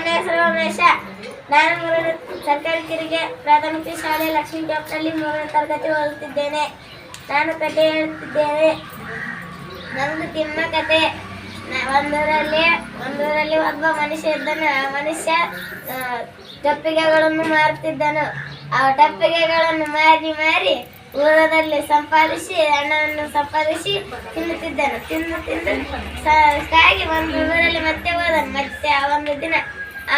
ನನ್ನ ಹೆಸರು ನಾನು ಮೂರನೇ ಸರ್ಕಾರಿ ಕಿರಿಗೆ ಪ್ರಾಥಮಿಕ ಶಾಲೆ ಲಕ್ಷ್ಮೀ ಟಾಪ್ನಲ್ಲಿ ಮೂರನೇ ತರಗತಿ ಓದುತ್ತಿದ್ದೇನೆ. ನಾನು ಕತೆ ಹೇಳುತ್ತಿದ್ದೇನೆ. ನಮ್ದು ತಿಮ್ಮ ಕತೆ. ಒಂದರಲ್ಲಿ ಒಂದರಲ್ಲಿ ಒಬ್ಬ ಮನುಷ್ಯ ಇದ್ದನು. ಆ ಮನುಷ್ಯ ಟಪ್ಪಿಗೆಗಳನ್ನು ಮಾರುತ್ತಿದ್ದನು. ಆ ಟಪ್ಪಿಗೆಗಳನ್ನು ಮಾರಿ ಮಾರಿ ಊರದಲ್ಲಿ ಸಂಪಾದಿಸಿ, ಹಣವನ್ನು ಸಂಪಾದಿಸಿ ತಿನ್ನುತ್ತಿದ್ದನು. ತಿನ್ನುತ್ತಿದ್ದನು ತಿಂದು ಸಾಗಿ ಒಂದು ಊರಲ್ಲಿ ಮತ್ತೆ ಹೋದನು. ಮತ್ತೆ ಆ ಒಂದು ದಿನ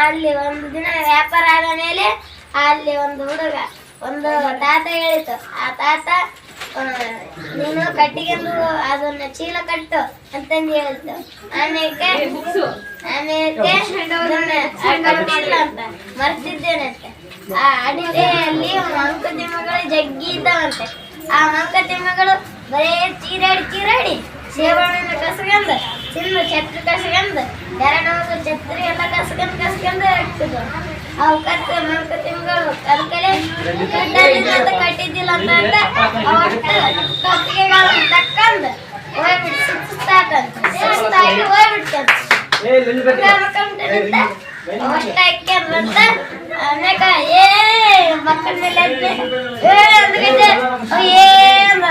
ಅಲ್ಲಿ ಒಂದು ದಿನ ವ್ಯಾಪಾರ ಆದ ಮೇಲೆ ಅಲ್ಲಿ ಒಂದು ಹುಡುಗ, ಒಂದು ತಾತ ಹೇಳಿತು. ಆ ತಾತ ನೀನು ಕಟ್ಟಿಗೆಂದು ಅದನ್ನ ಚೀಲ ಕಟ್ಟು ಅಂತಂದು ಹೇಳ್ತು. ಆಮೇಲೆ ಆಮೇಲೆ ಕಟ್ಟಿಲ್ಲ ಅಂತ ಮರ್ತಿದ್ದೇನಂತೆ ಆ ಅಡಿಗೆಯಲ್ಲಿ ಮಂಕುತಿಮ್ಮಗಳು ಜಗ್ಗಿ ಇದ್ದಾವಂತೆ. ಆ ಮಂಕುತಿಮ್ಮಗಳು ಬರೇ ಚೀರಾಡಿ ಚೀರಾಡಿ ಸೇವಣ್ಣನ ಕಸ್ಕೊಂಡ್ ಚಿನ್ನ ಛತ್ರಿ ಕಸ್ಕೊಂಡು ಎರಡೊಂದು ಛತ್ರಿ ಎಲ್ಲ ಕಸ್ಕೊಂಡು ಕಸ್ಕೊಂಡು ಹಾಕ್ತಿದ್ವು ಅವು ಕತ್ತ ತಿಂಗಳು ಕಲ್ಕಲೆ ಕಟ್ಟದಿಲ್ಲ ಅಂತ ಕಟ್ಟಿದ್ದಿಲ್ಲ ಅಂತ ಅಂತ ಅವಷ್ಟು ಕತ್ತಿಗೆಗಳನ್ನ ತಕ್ಕಂದ್ ಹೋಗ್ಬಿಟ್ಟು ಸುತ್ತಾಕಂತ ಸುತ್ತಾಗಿ ಹೋಗ್ಬಿಡ್ತಂತ ಅಷ್ಟಾಕ್ಯಂತ ಆಮ್ಯಾಕ ಏ ಮಕ್ಕಳ ಮೇಲೆ ಏ ಅಂದ್ಕಂಡೆ, ಏ ಅಂದ.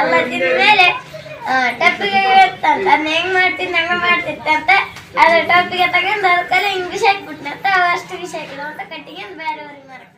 ಎಲ್ಲ ತಿಂದ ಮೇಲೆ ಟಪ್ಪಿಗೆ ಇರ್ತಂತ ಅದನ್ನ ಹೆಂಗ್ ಮಾಡ್ತೀನಿ, ಹಂಗ ಮಾಡ್ತಿತ್ತಂತ ಅದ್ರ ಟಪ್ಪಿಗೆ ತಗೊಂಡು ಅದಕ್ಕೆಲ್ಲ ಹಿಂಗ್ ವಿಷ ಹಾಕ್ಬಿಟ್ನಂತ, ಅಷ್ಟು ವಿಷ ಹಾಕಿದ ಅಂತ ಕಟ್ಟಿಗೆ ಬೇರೆಯವ್ರಿಗೆ ಮಾರಕ್